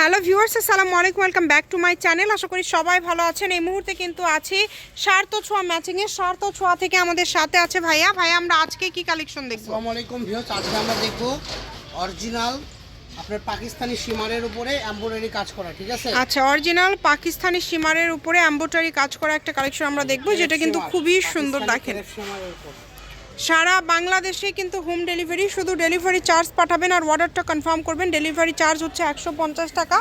Hello viewers আসসালামু আলাইকুম welcome back to my channel. আশা করি সবাই ভালো আছেন। এই মুহূর্তে কিন্তু আছি সার্থ ছোঁয়া ম্যাচিংয়ে। সার্থ ছোঁয়া থেকে আমাদের সাথে আছে ভাইয়া। ভাইয়া আমরা আজকে কি কালেকশন দেখব? আসসালামু আলাইকুম ভিউয়ার্স আজকে আমরা দেখব অরিজিনাল আপনার পাকিস্তানি সীমারের উপরে এমব্রয়ডারি কাজ করা ঠিক আছে? আচ্ছা অরিজিনাল পাকিস্তানি সীমারের উপরে এম্বোটারি কাজ করা একটা কালেকশন আমরা দেখব যেটা কিন্তু খুবই সুন্দর দেখেন। সারা বাংলাদেশে কিন্তু হোম ডেলিভারি শুধু ডেলিভারি চার্জ পাঠাবেন আর অর্ডারটা কনফার্ম করবেন। ডেলিভারি চার্জ হচ্ছে একশো পঞ্চাশ টাকা।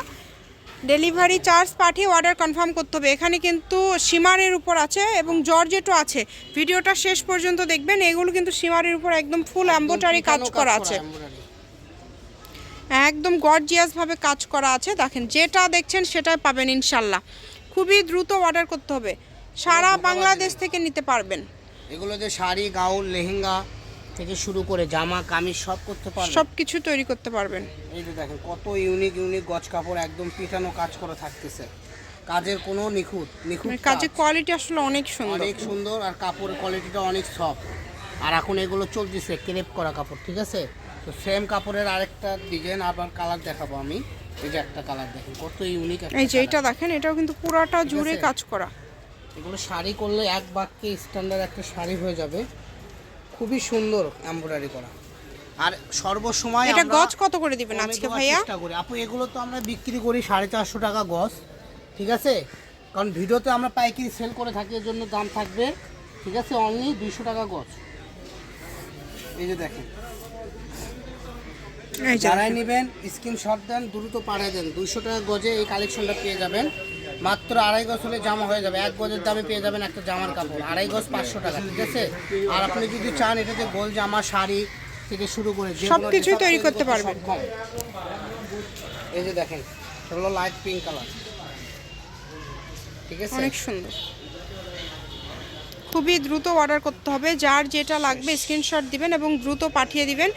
ডেলিভারি চার্জ পাঠিয়ে অর্ডার কনফার্ম করতে হবে। এখানে কিন্তু সীমারের উপর আছে এবং জর্জেটও আছে ভিডিওটা শেষ পর্যন্ত দেখবেন। এগুলো কিন্তু সীমারের উপর একদম ফুল এম্বোটারি কাজ করা আছে। একদম গর্জিয়াসভাবে কাজ করা আছে। দেখেন যেটা দেখছেন সেটাই পাবেন ইনশাল্লাহ। খুবই দ্রুত অর্ডার করতে হবে। সারা বাংলাদেশ থেকে নিতে পারবেন। এগুলো যে শাড়ি গাউন লেহেঙ্গা থেকে শুরু করে জামা কামিজ সব করতে পারবেন। সব কিছু তৈরি করতে পারবেন। এই যে দেখেন কত ইউনিক ইউনিক গজ কাপড় একদম পিটানো কাজ করা থাকতেছে। কাজের কোনো নিখুঁত নিখুঁত মানে কাজের কোয়ালিটি আসলে অনেক সুন্দর। অনেক সুন্দর আর কাপড়ের কোয়ালিটিটা অনেক সফট আর এখন এগুলো চলতেছে ক্রেপ করা কাপড় ঠিক আছে? তো সেম কাপড়ের আরেকটা ডিজাইন আবার কালার দেখাবো আমি। এই যে একটা কালার দেখেন কত ইউনিক এই যে এইটা দেখেন এটাও কিন্তু পুরাটা জুড়ে কাজ করা। এগুলো শাড়ি করলে এক বাক্যে স্ট্যান্ডার্ড একটা শাড়ি হয়ে যাবে। খুবই সুন্দর এমব্রয়ডারি করা। আর সর্বসময় এটা গজ কত করে দিবেন আজকে ভাইয়া? চেষ্টা করি। আপু এগুলো তো আমরা বিক্রি করি সাড়ে চারশো টাকা গজ ঠিক আছে? কারণ ভিডিওতে আমরা পাইকারি সেল করে থাকি এর জন্য দাম থাকবে ঠিক আছে? অনলি দুইশো টাকা গজ। এই যে দেখেন। যারাই। নেবেন স্ক্রিনশট দেন দ্রুত পাঠিয়ে দেন। দুইশো টাকা গজে এই কালেকশনটা পেয়ে যাবেন। মাত্র আড়াই গজ হলে জামা হয়ে যাবে। এক গজের দামে পেয়ে যাবেন একটা জামার কাপড়। আড়াই গজ পাঁচশো টাকা ঠিক আছে? আর আপনি যদি চান এটাতে গোল জামা শাড়ি থেকে শুরু করে সব up তৈরি করতে পারবেন। কম। এই যে দেখেন সেগুলো হলো লাইট পিঙ্ক কালার ঠিক আছে? অনেক সুন্দর। খুবই দ্রুত অর্ডার করতে হবে। যার যেটা লাগবে স্ক্রিনশট দিবেন এবং দ্রুত পাঠিয়ে দিবেন।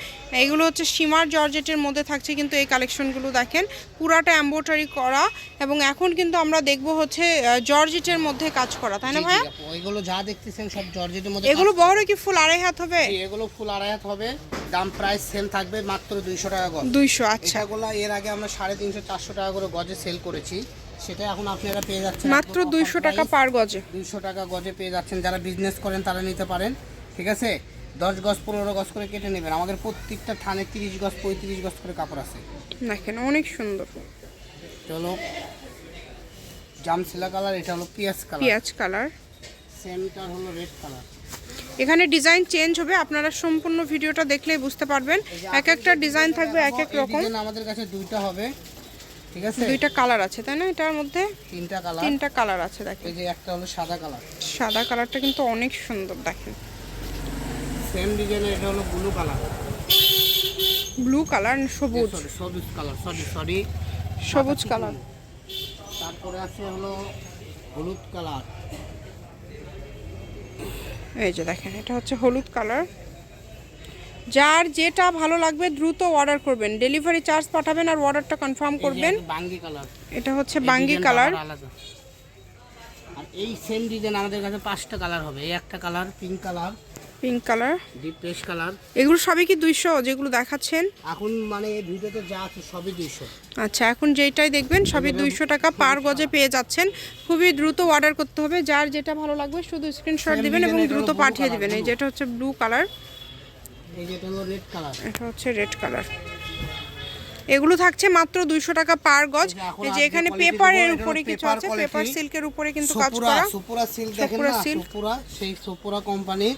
এইগুলো হচ্ছে সীমার জর্জেটের মধ্যে থাকছে কিন্তু এই কালেকশনগুলো দেখেন। পুরাটা এম্বোটারি করা এবং এখন কিন্তু আমরা দেখব হচ্ছে জর্জেটের মধ্যে কাজ করা তাই না ভাইয়া? ওইগুলো যা দেখতেছেন সব জর্জেটের মধ্যে এগুলো বড় কি ফুল আড়াই হাত হবে? এগুলো ফুল আড়াই হাত হবে। দাম প্রাইস সেম থাকবে মাত্র দুইশো টাকা গজ। দুইশো আচ্ছা। এটাগুলো এর আগে আমরা সাড়ে তিনশো চারশো টাকা করে গজে সেল করেছি। সেটা এখন আপনারা পেয়ে যাচ্ছেন মাত্র দুইশো টাকা পার গজে। দুইশো টাকা গজে পেয়ে যাচ্ছেন। যারা বিজনেস করেন তারা নিতে পারেন ঠিক আছে? দশ গজ পনেরো গজ করে কেটে নেবেন। আমাদের প্রত্যেকটা থানে তিরিশ গজ পঁয়ত্রিশ গজ করে কাপড় আছে। দেখেন অনেক সুন্দর। হলো জামসিলা কালার এটা হলো পিয়াজ কালার। পেঁয়াজ কালার। সেমটা হলো রেড কালার। এখানে ডিজাইন চেঞ্জ হবে আপনারা সম্পূর্ণ ভিডিওটা দেখলেই বুঝতে পারবেন। এক একটা ডিজাইন থাকবে এক এক রকম। আমাদের কাছে দুইটা হবে। ঠিক আছে? দুইটা কালার আছে তাই না? এটার মধ্যে তিনটা কালার। তিনটা কালার আছে দেখেন। এই যে একটা হলো সাদা কালার। সাদা কালারটা কিন্তু অনেক সুন্দর দেখেন। সেম ডিজাইনের এটা হলো ব্লু কালার ব্লু কালার সবুজ? সবুজ কালার সরি সরি সবুজ কালার তারপরে আছে হলো হলুদ কালার এই যে দেখেন এটা হচ্ছে হলুদ কালার যার যেটা ভালো লাগবে দ্রুত অর্ডার করবেন। ডেলিভারি চার্জ পাঠাবেন আর অর্ডারটা কনফার্ম করবেন। কালার এটা হচ্ছে বাঙ্গি কালার আর এই সেম ডিজাইন আমাদের কাছে পাঁচটা কালার হবে। এই একটা colour pink colour pink colour deep colour এগুলো সবই কি দুইশো যেগুলো দেখাচ্ছেন? এখন মানে ভিডিওতে যা আছে সবই দুইশো। আচ্ছা এখন যেটাই দেখবেন সবই দুইশো টাকা পার গজে পেয়ে যাচ্ছেন। খুবই দ্রুত অর্ডার করতে হবে। যার যেটা ভালো লাগবে শুধু স্ক্রিনশট দিবেন এবং দ্রুত পাঠিয়ে দিবেন। এই যেটা হচ্ছে ব্লু কালার এটা হচ্ছে রেড কালার এগুলো থাকছে মাত্র দুইশো টাকা পার গজ। এই যে এখন পেপারের উপরে কিছু আছে পেপার সিল্কের উপরে কিন্তু কাজ করা। সুপুরা সিল্ক দেখেন না? সুপুরা সেই সুপুরা কোম্পানি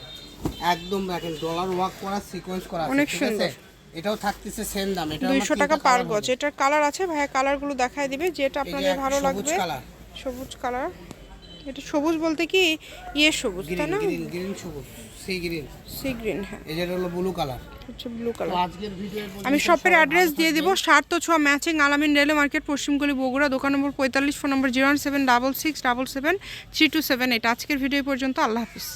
একদম দেখেন ডলার ওয়ার্ক করা সিকোয়েন্স করা অনেক সুন্দর। এটাও থাকতেছে সেম দাম এটা দুইশো টাকা পার গজ। এটার কালার আছে ভাইয়া কালারগুলো দেখায় দিবে যেটা আপনাদের ভালো লাগবে। কালার সবুজ কালার এটা সবুজ বলতে কি ইয়ে সবুজ তাই না? গ্রিন গ্রিন সবুজ সি গ্রিন সি গ্রিন হ্যাঁ। এই যেটা হলো ব্লু কালার হচ্ছে ব্লু কালার আজকের ভিডিও আমি শপের অ্যাড্রেস দিয়ে দিব। তো ছোঁয়া ম্যাচিং আলামিন রেলওয়ে মার্কেট পশ্চিমগলি বগুড়া দোকান নম্বর পঁয়তাল্লিশ phone number zero seven double six double seven three two seven eight আজকের ভিডিও পর্যন্ত আল্লাহ হাফিজ।